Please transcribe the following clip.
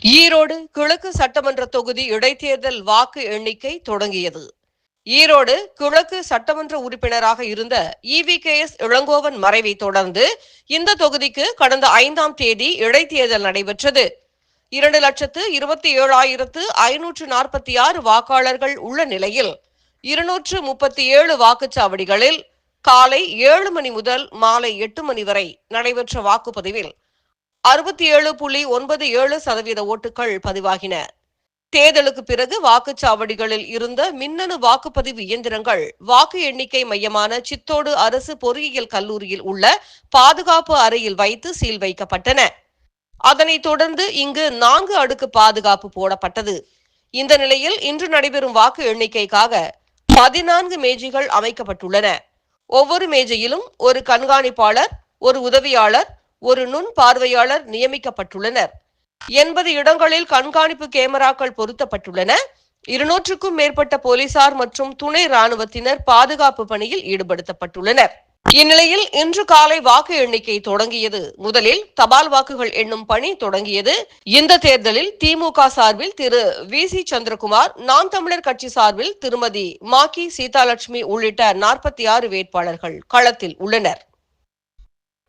ஈரோடு கிழக்கு சட்டமன்ற தொகுதி இடைத்தேர்தல் வாக்கு எண்ணிக்கை தொடங்கியது. ஈரோடு கிழக்கு சட்டமன்ற உறுப்பினராக இருந்த இவி கே எஸ் இளங்கோவன் மறைவை தொடர்ந்து இந்த தொகுதிக்கு கடந்த ஐந்தாம் தேதி இடைத்தேர்தல் நடைபெற்றது. இரண்டு லட்சத்து இருபத்தி ஏழாயிரத்து ஐநூற்று நாற்பத்தி ஆறு வாக்காளர்கள் உள்ள நிலையில் இருநூற்று முப்பத்தி ஏழு வாக்குச்சாவடிகளில் காலை ஏழு மணி முதல் மாலை எட்டு மணி வரை நடைபெற்ற வாக்குப்பதிவில் அறுபத்தி ஏழு புள்ளி ஒன்பது ஏழு சதவீத ஓட்டுகள் பதிவாகின. தேர்தலுக்கு பிறகு வாக்குச்சாவடிகளில் இருந்த மின்னணு வாக்குப்பதிவு இயந்திரங்கள் வாக்கு எண்ணிக்கை மையமான சித்தோடு அரசு பொறியியல் கல்லூரியில் உள்ள பாதுகாப்பு அறையில் வைத்து சீல் வைக்கப்பட்டன. அதனைத் தொடர்ந்து இங்கு நான்கு அடுக்கு பாதுகாப்பு போடப்பட்டது. இந்த நிலையில் இன்று நடைபெறும் வாக்கு எண்ணிக்கைக்காக பதினான்கு மேஜைகள் அமைக்கப்பட்டுள்ளன. ஒவ்வொரு மேஜையிலும் ஒரு கண்காணிப்பாளர் ஒரு உதவியாளர் ஒரு நுண் பார்வையாளர் நியமிக்கப்பட்டுள்ளனர். எண்பது இடங்களில் கண்காணிப்பு கேமராக்கள் பொருத்தப்பட்டுள்ளன. இருநூற்றுக்கும் மேற்பட்ட போலீசார் மற்றும் துணை ராணுவத்தினர் பாதுகாப்பு பணியில் ஈடுபடுத்தப்பட்டுள்ளனர். இந்நிலையில் இன்று காலை வாக்கு எண்ணிக்கை தொடங்கியது. முதலில் தபால் வாக்குகள் எண்ணும் பணி தொடங்கியது. இந்த தேர்தலில் திமுக சார்பில் திரு. வி. சி. சந்திரகுமார் நாம் தமிழர் கட்சி சார்பில் திருமதி. மாக்கி சீதாலட்சுமி உள்ளிட்ட நாற்பத்தி ஆறு வேட்பாளர்கள் களத்தில் உள்ளனர்.